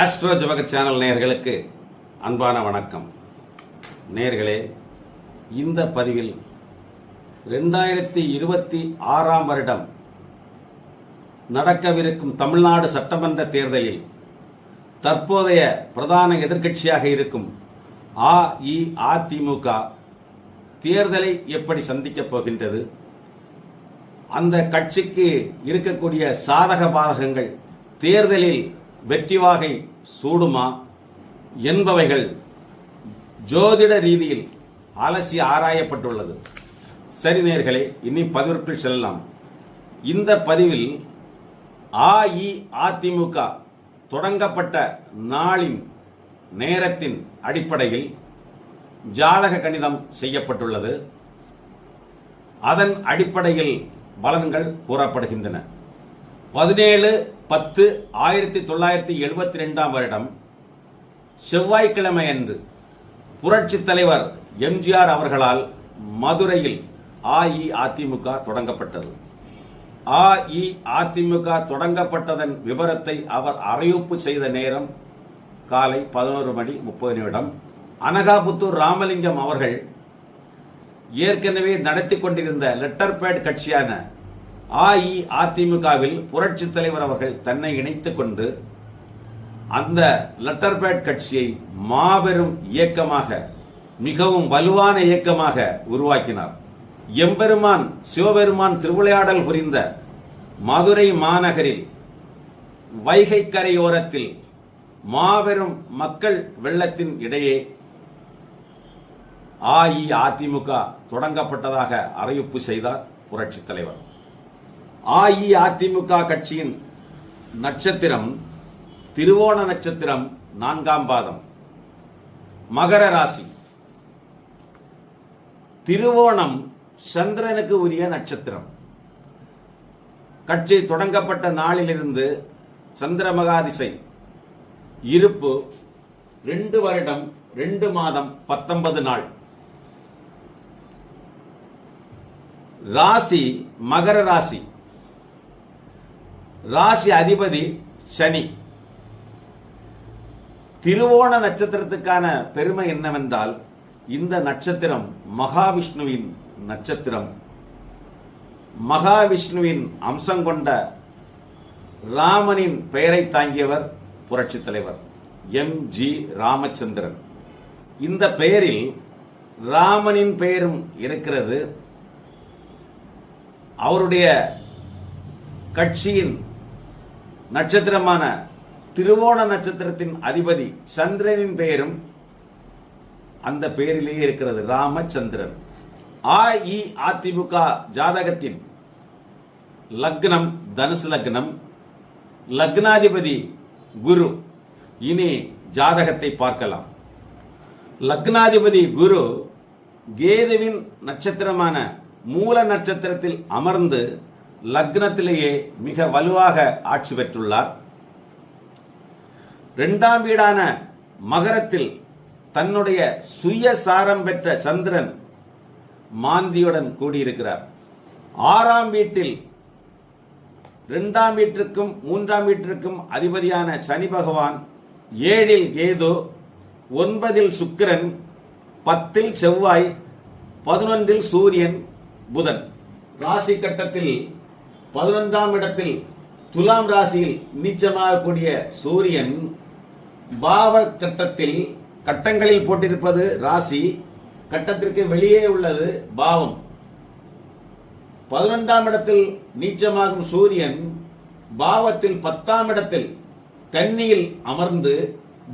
Astro Jawahar channel நேர்களுக்கு அன்பான வணக்கம். நேர்களே இந்த பதிவில் ரெண்டாயிரத்தி இருபத்தி ஆறாம் வருடம் நடக்கவிருக்கும் தமிழ்நாடு சட்டமன்ற தேர்தலில் தற்போதைய பிரதான எதிர்க்கட்சியாக இருக்கும் அஇஅதிமுக தேர்தலை எப்படி சந்திக்கப் போகின்றது அந்த கட்சிக்கு இருக்கக்கூடிய சாதக பாதகங்கள் தேர்தலில் வெற்றி வாகை சூடுமா என்பவைகள் ஜோதிட ரீதியில் அலசி ஆராயப்பட்டுள்ளது. சரி நேர்களே இனி பதிவிற்குள் செல்லலாம். இந்த பதிவில் அஇஅதிமுக தொடங்கப்பட்ட நாளின் நேரத்தின் அடிப்படையில் ஜாதக கணிதம் செய்யப்பட்டுள்ளது. அதன் அடிப்படையில் பலன்கள் கூறப்படுகின்றன. பதினேழு பத்து ஆயிரத்தி தொள்ளாயிரத்தி எழுபத்தி ரெண்டாம் வருடம் செவ்வாய்க்கிழமை அன்று புரட்சித் தலைவர் எம்ஜிஆர் அவர்களால் மதுரையில் அஇஅதிமுக தொடங்கப்பட்டது. அஇஅதிமுக தொடங்கப்பட்டதன் விவரத்தை அவர் அறிவிப்பு செய்த நேரம் காலை பதினோரு மணி முப்பது நிமிடம். அனகாபுத்தூர் ராமலிங்கம் அவர்கள் ஏற்கனவே நடத்தி கொண்டிருந்த லெட்டர் பேட் கட்சியான அஇஅதிமுகவில் புரட்சி தலைவர் அவர்கள் தன்னை இணைத்துக் கொண்டு அந்த லெட்டர் பேட் கட்சியை மாபெரும் இயக்கமாக மிகவும் வலுவான இயக்கமாக உருவாக்கினார். எம்பெருமான் சிவபெருமான் திருவிளையாடல் புரிந்த மதுரை மாநகரில் வைகை கரையோரத்தில் மாபெரும் மக்கள் வெள்ளத்தின் இடையே அஇஅதிமுக தொடங்கப்பட்டதாக அறிவிப்பு செய்தார் புரட்சித் தலைவர். அஇஅதிமுக கட்சியின் நட்சத்திரம் திருவோண நட்சத்திரம் நான்காம் பாதம். மகர ராசி. திருவோணம் சந்திரனுக்கு உரிய நட்சத்திரம். கட்சி தொடங்கப்பட்ட நாளிலிருந்து சந்திர மகாதிசை இருப்பு ரெண்டு வருடம் ரெண்டு மாதம் பத்தொன்பது நாள். ராசி மகர ராசி. ராசி அதிபதி சனி. திருவோண நட்சத்திரத்துக்கான பெருமை என்னவென்றால் இந்த நட்சத்திரம் மகாவிஷ்ணுவின் நட்சத்திரம். மகாவிஷ்ணுவின் அம்சம் கொண்ட ராமனின் பெயரை தாங்கியவர் புரட்சி தலைவர் எம். ஜி. ராமச்சந்திரன். இந்த பெயரில் ராமனின் பெயரும் இருக்கிறது. அவருடைய கட்சியின் நட்சத்திரமான திருவோண நட்சத்திரத்தின் அதிபதி சந்திரனின் பெயரும் அந்த பெயரிலேயே இருக்கிறது ராமச்சந்திரன். அஇஅதிமுக ஜாதகத்தின் லக்னம் தனுசு லக்னம் லக்னாதிபதி குரு. இனி ஜாதகத்தை பார்க்கலாம். லக்னாதிபதி குரு கேதுவின் நட்சத்திரமான மூல நட்சத்திரத்தில் அமர்ந்து லக்னத்திலேயே மிக வலுவாக ஆட்சி பெற்றுள்ளார். இரண்டாம் வீடான மகரத்தில் தன்னுடைய சுய சாரம் பெற்ற சந்திரன் மாந்தியுடன் கூடியிருக்கிறார். ஆறாம் வீட்டில் இரண்டாம் வீட்டிற்கும் மூன்றாம் வீட்டிற்கும் அதிபதியான சனி பகவான் ஏழில் கேது ஒன்பதில் சுக்கிரன் பத்தில் செவ்வாய் பதினொன்றில் சூரியன் புதன். ராசி கட்டத்தில் பதினொன்றாம் இடத்தில் துலாம் ராசியில் நீச்சமாகக்கூடிய சூரியன் பாவ கட்டத்தில் கட்டங்களில் போட்டிருப்பது ராசி. கட்டத்திற்கு வெளியே உள்ளது பாவம். பதினொன்றாம் இடத்தில் நீச்சமாகும் சூரியன் பாவத்தில் பத்தாம் இடத்தில் கன்னியில் அமர்ந்து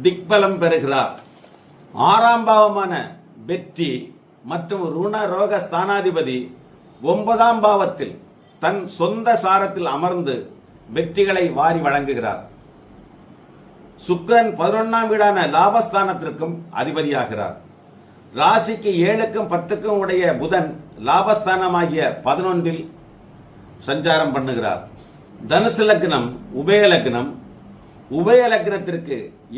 திக்பலம் பெறுகிறார். ஆறாம் பாவமான வெற்றி மற்றும் ருண ரோக ஸ்தானாதிபதி ஒன்பதாம் பாவத்தில் தன் சொந்த சாரத்தில் அமர்ந்து வெற்றிகளை வாரி வழங்குகிறார். சுக்கரன் பதினொன்னாம் வீடான லாபஸ்தானத்திற்கும் அதிபதியாகிறார். ராசிக்கு ஏழுக்கும் பத்துக்கும் உடைய புதன் லாபஸ்தானமாகிய பதினொன்றில் சஞ்சாரம் பண்ணுகிறார். தனுசு லக்னம் உபய லக்னம். உபய லக்னத்திற்கு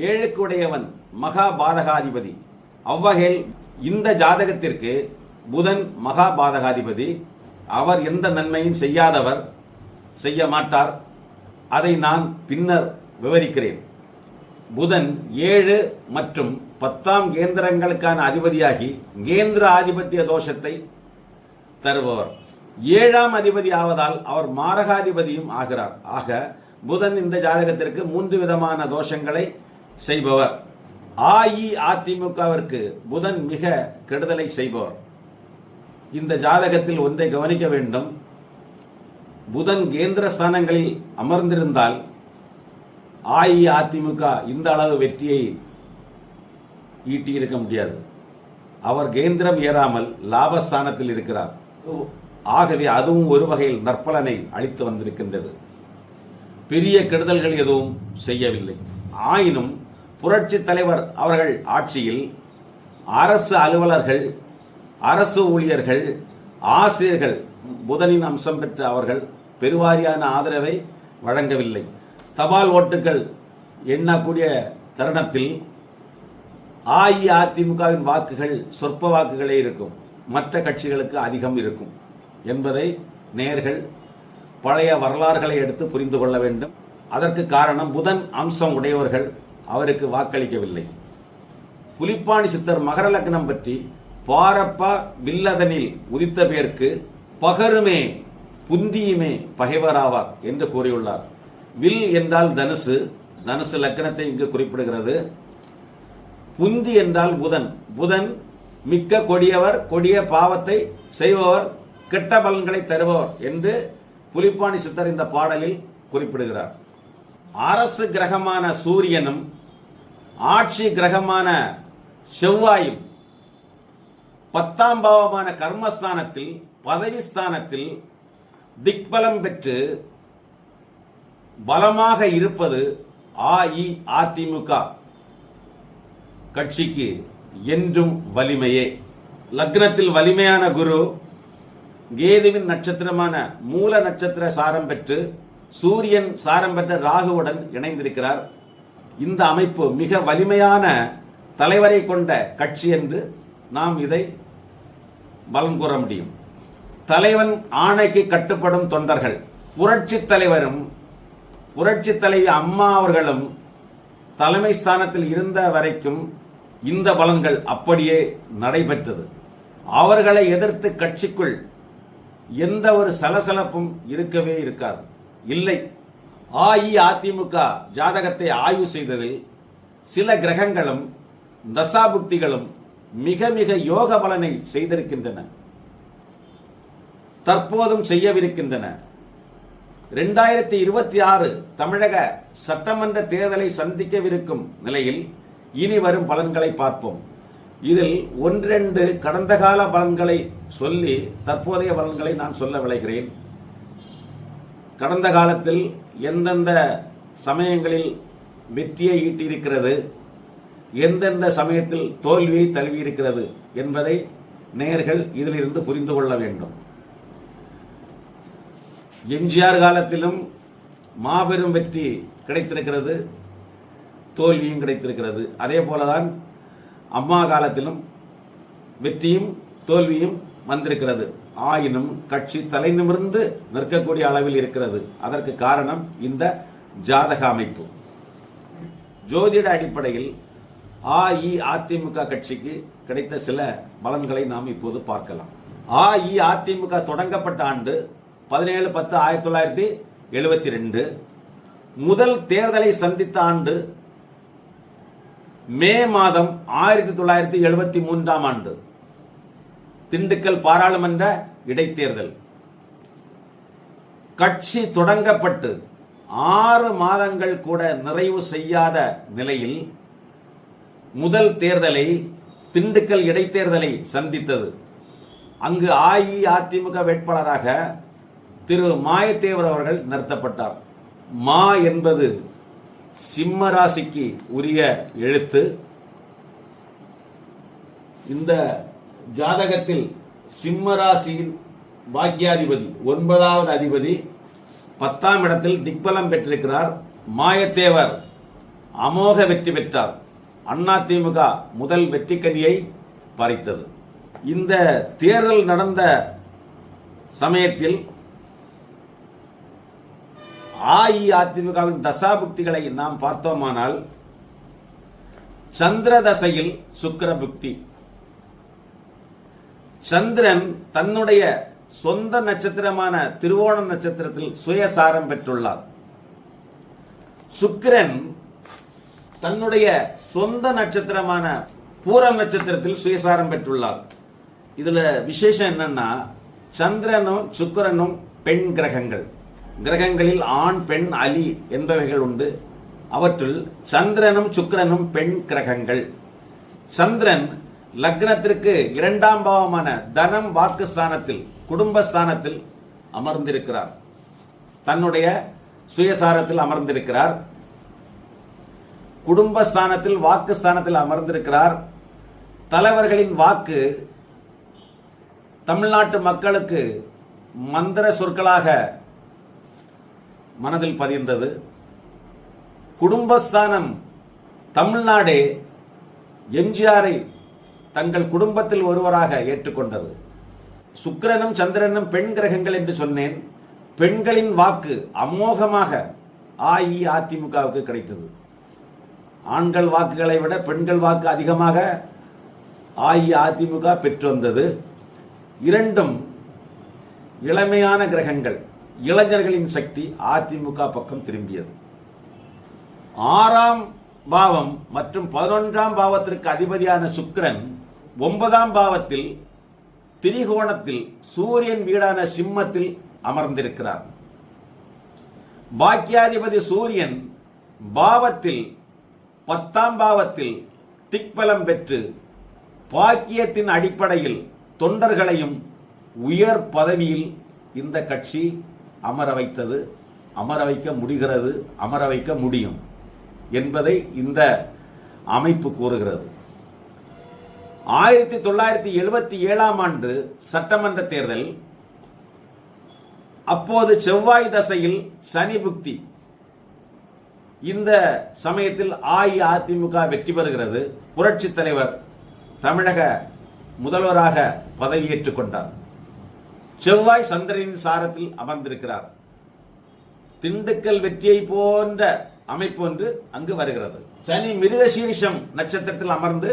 ஏழுக்கு உடையவன் மகா பாதகாதிபதி. அவ்வகையில் இந்த ஜாதகத்திற்கு புதன் மகா பாதகாதிபதி. அவர் எந்த நன்மையும் செய்யாதவர் செய்ய மாட்டார். அதை நான் பின்னர் விவரிக்கிறேன். புதன் ஏழு மற்றும் பத்தாம் கேந்திரங்களுக்கான அதிபதியாகி கேந்திர ஆதிபத்திய தோஷத்தை தருபவர். ஏழாம் அதிபதி ஆவதால் அவர் மாரகாதிபதியும் ஆகிறார். ஆக புதன் இந்த ஜாதகத்திற்கு மூன்று விதமான தோஷங்களை செய்பவர். அஇஅதிமுகவிற்கு புதன் மிக கெடுதலை செய்பவர். இந்த ஜாதகத்தில் ஒன்றை கவனிக்க வேண்டும். புதன் கேந்திர ஸ்தானங்களில் அமர்ந்திருந்தால் அஇஅதிமுக இந்த அளவு வெற்றியை ஈட்டியிருக்க முடியாது. அவர் கேந்திரம் ஏறாமல் லாபஸ்தானத்தில் இருக்கிறார். ஆகவே அதுவும் ஒரு வகையில் நற்பலனை அளித்து வந்திருக்கின்றது. பெரிய கெடுதல்கள் எதுவும் செய்யவில்லை. ஆயினும் புரட்சி தலைவர் அவர்கள் ஆட்சியில் அரசு அலுவலர்கள் அரசு ஊழியர்கள் ஆசிரியர்கள் புதனின் அம்சம் பெற்ற அவர்கள் பெருவாரியான ஆதரவை வழங்கவில்லை. தபால் ஓட்டுகள் எண்ணக்கூடிய தருணத்தில் அஇஅதிமுகவின் வாக்குகள் சொற்ப வாக்குகளே இருக்கும். மற்ற கட்சிகளுக்கு அதிகம் இருக்கும் என்பதை நேர்கள் பழைய வரலாறுகளை எடுத்து புரிந்து கொள்ள வேண்டும். அதற்கு காரணம் புதன் அம்சம் உடையவர்கள் அவருக்கு வாக்களிக்கவில்லை. புலிப்பாணி சித்தர் மகர லக்னம் பற்றி பாரப்பா வில்லதனில் உதித்த பேர்க்கு பகருமே புந்தியுமே பகைவராவார் என்று கூறியுள்ளார். வில் என்றால் தனுசு தனுசு லக்னத்தை இங்கு குறிப்பிடுகிறது. புந்தி என்றால் புதன் புதன் மிக்க கொடியவர் கொடிய பாவத்தை செய்பவர் கெட்ட பலன்களை தருபவர் என்று புலிப்பாணி சித்தர் இந்த பாடலில் குறிப்பிடுகிறார். அரசு கிரகமான சூரியனும் ஆட்சி கிரகமான செவ்வாயும் பத்தாம் பாவமான கர்மஸ்தானத்தில் பதவிஸ்தானத்தில் திக்பலம் பெற்று பலமாக இருப்பது அஇஅதிமுக கட்சிக்கு என்றும் வலிமையே. லக்னத்தில் வலிமையான குரு கேதுவின் நட்சத்திரமான மூல நட்சத்திர சாரம் பெற்று சூரியன் சாரம் பெற்ற ராகுவுடன் இணைந்திருக்கிறார். இந்த அமைப்பு மிக வலிமையான தலைவரை கொண்ட கட்சி என்று நாம் இதை பலன் கூற முடியும். தலைவன் ஆணைக்கு கட்டுப்படும் தொண்டர்கள். புரட்சி தலைவரும் புரட்சி தலைவி அம்மா அவர்களும் தலைமை ஸ்தானத்தில் இருந்த வரைக்கும் இந்த பலன்கள் அப்படியே நடைபெற்றது. அவர்களை எதிர்த்து கட்சிக்குள் எந்த ஒரு சலசலப்பும் இருக்கவே இருக்காது. இல்லை. அஇஅதிமுக ஜாதகத்தை ஆய்வு செய்ததில் சில கிரகங்களும் தசாபுக்திகளும் மிக மிக யோக பலனை செய்திருக்கின்றன. தற்போதும் செய்யவிருக்கின்றன. இரண்டாயிரத்தி இருபத்தி ஆறு தமிழக சட்டமன்ற தேர்தலை சந்திக்கவிருக்கும் நிலையில் இனி வரும் பலன்களை பார்ப்போம். இதில் ஒன்றெண்டு கடந்த கால பலன்களை சொல்லி தற்போதைய பலன்களை நான் சொல்ல விளைகிறேன். கடந்த காலத்தில் எந்தெந்த சமயங்களில் வெற்றியை ஈட்டியிருக்கிறது எந்தெந்த சமயத்தில் தோல்வியை தழுவியிருக்கிறது என்பதை நேர்கள் இதிலிருந்து புரிந்து கொள்ள வேண்டும். எம்ஜிஆர் காலத்திலும் மாபெரும் வெற்றி கிடைத்திருக்கிறது தோல்வியும் கிடைத்திருக்கிறது. அதே போலதான் அம்மா காலத்திலும் வெற்றியும் தோல்வியும் வந்திருக்கிறது. ஆயினும் கட்சி தலை நிமிர்ந்து நிற்கக்கூடிய அளவில் இருக்கிறது. அதற்கு காரணம் இந்த ஜாதக அமைப்பு. ஜோதிட அடிப்படையில் அஇஅதிமுக கட்சிக்கு கிடைத்த சில பலன்களை நாம் இப்போது பார்க்கலாம். அஇஅதிமுக தொடங்கப்பட்ட ஆண்டு பதினேழு பத்து ஆயிரத்தி தொள்ளாயிரத்தி எழுபத்தி ரெண்டு. முதல் தேர்தலை சந்தித்த ஆண்டு மே மாதம் ஆயிரத்தி தொள்ளாயிரத்தி எழுபத்தி மூன்றாம் ஆண்டு. திண்டுக்கல் பாராளுமன்ற இடைத்தேர்தல். கட்சி தொடங்கப்பட்டு ஆறு மாதங்கள் கூட நிறைவு செய்யாத நிலையில் முதல் தேர்தலை திண்டுக்கல் இடைத்தேர்தலை சந்தித்தது. அங்கு அஇஅதிமுக வேட்பாளராக திரு மாயத்தேவர் அவர்கள் நிறுத்தப்பட்டார். மா என்பது சிம்ம ராசிக்கு உரிய எழுத்து. இந்த ஜாதகத்தில் சிம்ம ராசியின் பாக்கியாதிபதி ஒன்பதாவது அதிபதி பத்தாம் இடத்தில் திக்பலம் பெற்றிருக்கிறார் மாயத்தேவர். அமோக வெற்றி பெற்றார். அதிமுக முதல் வெற்றிக்கனியை பறித்தது. இந்த தேர்தல் நடந்த சமயத்தில் அஇஅதிமுகவின் தசாபுக்திகளை நாம் பார்த்தோமானால் சந்திர தசையில் சுக்கிர புக்தி. சந்திரன் தன்னுடைய சொந்த நட்சத்திரமான திருவோண நட்சத்திரத்தில் சுயசாரம் பெற்றுள்ளார். சுக்கிரன் தன்னுடைய சொந்த நட்சத்திரமான பூரம் நட்சத்திரத்தில் சுயசாரம் பெற்றுள்ளார். இதுல விசேஷம் என்னன்னா சந்திரனும் சுக்கரனும் பெண் கிரகங்கள். கிரகங்களில் ஆண் பெண் அலி என்பவைகள் உண்டு. அவற்றுள் சந்திரனும் சுக்கிரனும் பெண் கிரகங்கள். சந்திரன் லக்னத்திற்கு இரண்டாம் பாவமான தனம் வாக்குஸ்தானத்தில் குடும்பஸ்தானத்தில் அமர்ந்திருக்கிறார். தன்னுடைய சுயசாரத்தில் அமர்ந்திருக்கிறார். குடும்பஸ்தானத்தில் வாக்குஸ்தானத்தில் அமர்ந்திருக்கிறார். தலைவர்களின் வாக்கு தமிழ்நாட்டு மக்களுக்கு மந்திர சொற்களாக மனதில் பதிந்தது. குடும்பஸ்தானம் தமிழ்நாடே எம்ஜிஆரை தங்கள் குடும்பத்தில் ஒருவராக ஏற்றுக்கொண்டது. சுக்கிரனும் சந்திரனும் பெண் கிரகங்கள் என்று சொன்னேன். பெண்களின் வாக்கு அமோகமாக அஇஅதிமுகவுக்கு கிடைத்தது. ஆண்கள் வாக்குகளை விட பெண்கள் வாக்கு அதிகமாக அஇஅதிமுக பெற்று வந்தது. இரண்டும் இளமையான கிரகங்கள் இளைஞர்களின் சக்தி அதிமுக பக்கம் திரும்பியது. ஆறாம் பாவம் மற்றும் பதினொன்றாம் பாவத்திற்கு அதிபதியான சுக்கிரன் ஒன்பதாம் பாவத்தில் திரிகோணத்தில் சூரியன் வீடான சிம்மத்தில் அமர்ந்திருக்கிறார். பாக்கியாதிபதி சூரியன் பாவத்தில் பத்தாம் பாவத்தில் திக்பலம் பெற்று பாக்கியத்தின் அடிப்படையில் தொண்டர்களையும் உயர் பதவியில் இந்த கட்சி அமர வைத்தது. அமர வைக்க முடிகிறது அமர வைக்க முடியும் என்பதை இந்த அமைப்பு கூறுகிறது. ஆயிரத்தி தொள்ளாயிரத்தி எழுபத்தி ஏழாம் ஆண்டு சட்டமன்ற தேர்தல் அப்போது செவ்வாய் தசையில் சனி புக்தி இந்த சமயத்தில் அஇஅதிமுக வெற்றி பெறுகிறது. புரட்சி தலைவர் தமிழக முதல்வராக பதவியேற்றுக் கொண்டார். செவ்வாய் சந்திரனின் சாரத்தில் அமர்ந்திருக்கிறார். திண்டுக்கல் வெற்றியை போன்ற அமைப்பு ஒன்று அங்கு வருகிறது. சனி மிருகசீரிஷம் நட்சத்திரத்தில் அமர்ந்து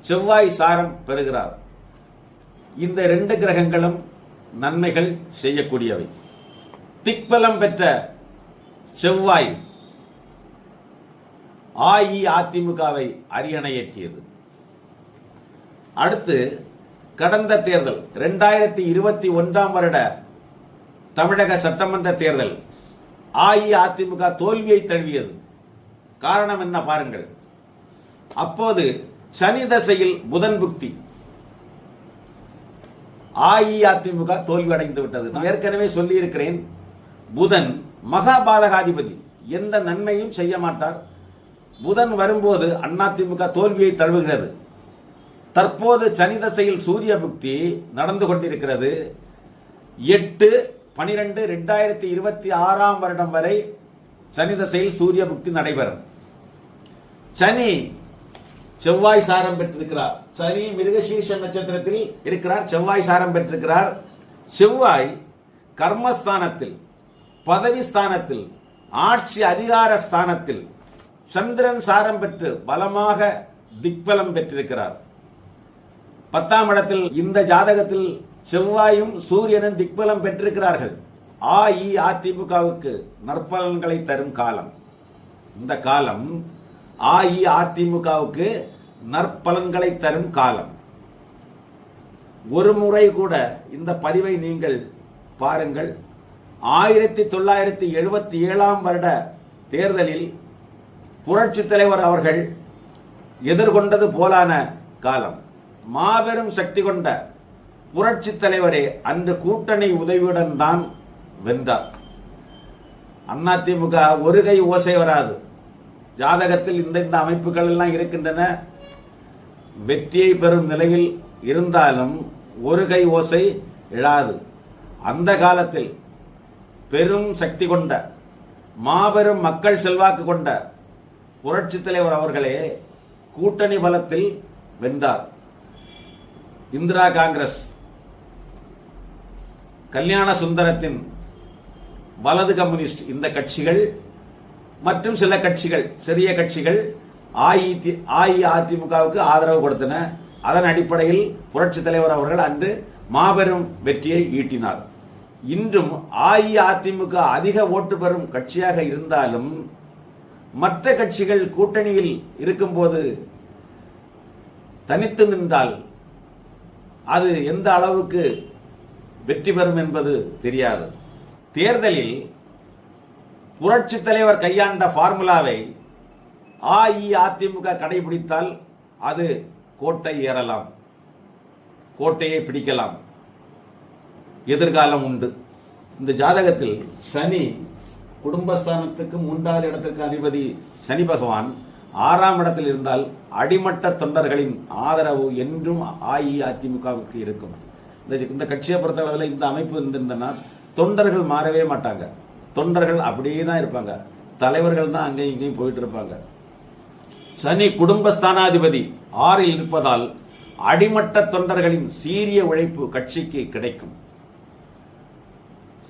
செவ்வாய் சாரம் பெறுகிறார். இந்த ரெண்டு கிரகங்களும் நன்மைகள் செய்யக்கூடியவை. திக்பலம் பெற்ற செவ்வாய் அஇஅதிமுகவை அரியணையேற்றியது. அடுத்து கடந்த தேர்தல் இரண்டாயிரத்தி இருபத்தி ஒன்றாம் வருட தமிழக சட்டமன்ற தேர்தல் அஇஅதிமுக தோல்வியை தழுவியது. காரணம் என்ன பாருங்கள். அப்போது சனி தசையில் புதன் புக்தி. அஇஅதிமுக தோல்வி அடைந்து விட்டது. நான் ஏற்கனவே சொல்லியிருக்கிறேன் புதன் மகாபாலகாதிபதி. எந்த நன்மையும் செய்ய மாட்டார். புதன் வரும்போது அதிமுக தோல்வியை தழுவுகிறது. தற்போது சனி தசையில் சூரிய புக்தி நடந்து கொண்டிருக்கிறது. எட்டு பனிரெண்டு ரெண்டாயிரத்தி இருபத்தி ஆறாம் வருடம் வரை சனி தசையில் சூரிய புக்தி நடைபெறும். சனி செவ்வாய் சாரம் பெற்றிருக்கிறார். சனி மிருகசீர்ஷ நட்சத்திரத்தில் இருக்கிறார் செவ்வாய் சாரம் பெற்றிருக்கிறார். செவ்வாய் கர்மஸ்தானத்தில் பதவி ஸ்தானத்தில் ஆட்சி அதிகார ஸ்தானத்தில் சந்திரன் சாரம் பெற்று பலமாக திக்பலம் பெற்றிருக்கிறார். பத்தாம் இடத்தில் இந்த ஜாதகத்தில் செவ்வாயும் சூரியனும் திக்பலம் பெற்றிருக்கிறார்கள். அஇஅதிமுகவுக்கு நற்பலன்களை தரும் காலம். இந்த காலம் அஇஅதிமுகவுக்கு நற்பலன்களை தரும் காலம். ஒரு முறை கூட இந்த பதிவை நீங்கள் பாருங்கள். ஆயிரத்தி தொள்ளாயிரத்தி எழுபத்தி ஏழாம் வருட தேர்தலில் புரட்சி தலைவர் அவர்கள் எதிர்கொண்டது போலான காலம். மாபெரும் சக்தி கொண்ட புரட்சி தலைவரே அன்று கூட்டணி உதவியுடன் தான் வென்றார். அதிமுக ஒரு கை ஓசை வராது. ஜாதகத்தில் இந்த இந்த அமைப்புகள் எல்லாம் இருக்கின்றன. வெற்றியை பெறும் நிலையில் இருந்தாலும் ஒரு கை ஓசை எழாது. அந்த காலத்தில் பெரும் சக்தி கொண்ட மாபெரும் மக்கள் செல்வாக்கு கொண்ட புரட்சி தலைவர் அவர்களே கூட்டணி பலத்தில் வென்றார். இந்திரா காங்கிரஸ் கல்யாண சுந்தரத்தின் வலது கம்யூனிஸ்ட் இந்த கட்சிகள் மற்றும் சில கட்சிகள் சிறிய கட்சிகள் அஇதி அஇஅதிமுகவுக்கு ஆதரவு கொடுத்தன. அதன் அடிப்படையில் புரட்சி தலைவர் அவர்கள் அன்று மாபெரும் வெற்றியை ஈட்டினார். இன்றும் அஇஅதிமுக அதிக ஓட்டு பெறும் கட்சியாக இருந்தாலும் மற்ற கட்சிகள் கூட்டணியில் இருக்கும்போது தனித்து நின்றால் அது எந்த அளவுக்கு வெற்றி பெறும் என்பது தெரியாது. தேர்தலில் புரட்சி தலைவர் கையாண்ட ஃபார்முலாவை அஇஅதிமுக கடைபிடித்தால் அது கோட்டை ஏறலாம். கோட்டையை பிடிக்கலாம். எதிர்காலம் உண்டு. இந்த ஜாதகத்தில் சனி குடும்பஸ்தானத்துக்கு மூன்றாவது இடத்துக்கு அதிபதி சனி பகவான் ஆறாம் இடத்தில் இருந்தால் அடிமட்ட தொண்டர்களின் ஆதரவு என்றும் அஇஅதிமுகவுக்கு இருக்கும். இந்த இந்த கட்சியை பொறுத்தளவில் இந்த அமைப்பு இருந்திருந்தனா தொண்டர்கள் மாறவே மாட்டாங்க. தொண்டர்கள் அப்படியே தான் இருப்பாங்க. தலைவர்கள் தான் அங்கேயும் இங்கேயும் போயிட்டு இருப்பாங்க. சனி குடும்பஸ்தானாதிபதி ஆறில் இருப்பதால் அடிமட்ட தொண்டர்களின் சீரிய உழைப்பு கட்சிக்கு கிடைக்கும்.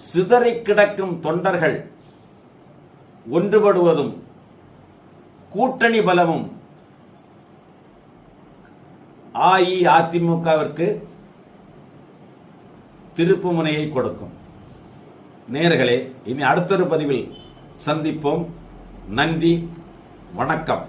சிதறி கிடக்கும் தொண்டர்கள் ஒன்றுபடுவதும் கூட்டணி பலமும் அஇஅதிமுகவிற்கு திருப்பு முனையை கொடுக்கும். நேர்களே இனி அடுத்தொரு பதிவில் சந்திப்போம். நன்றி வணக்கம்.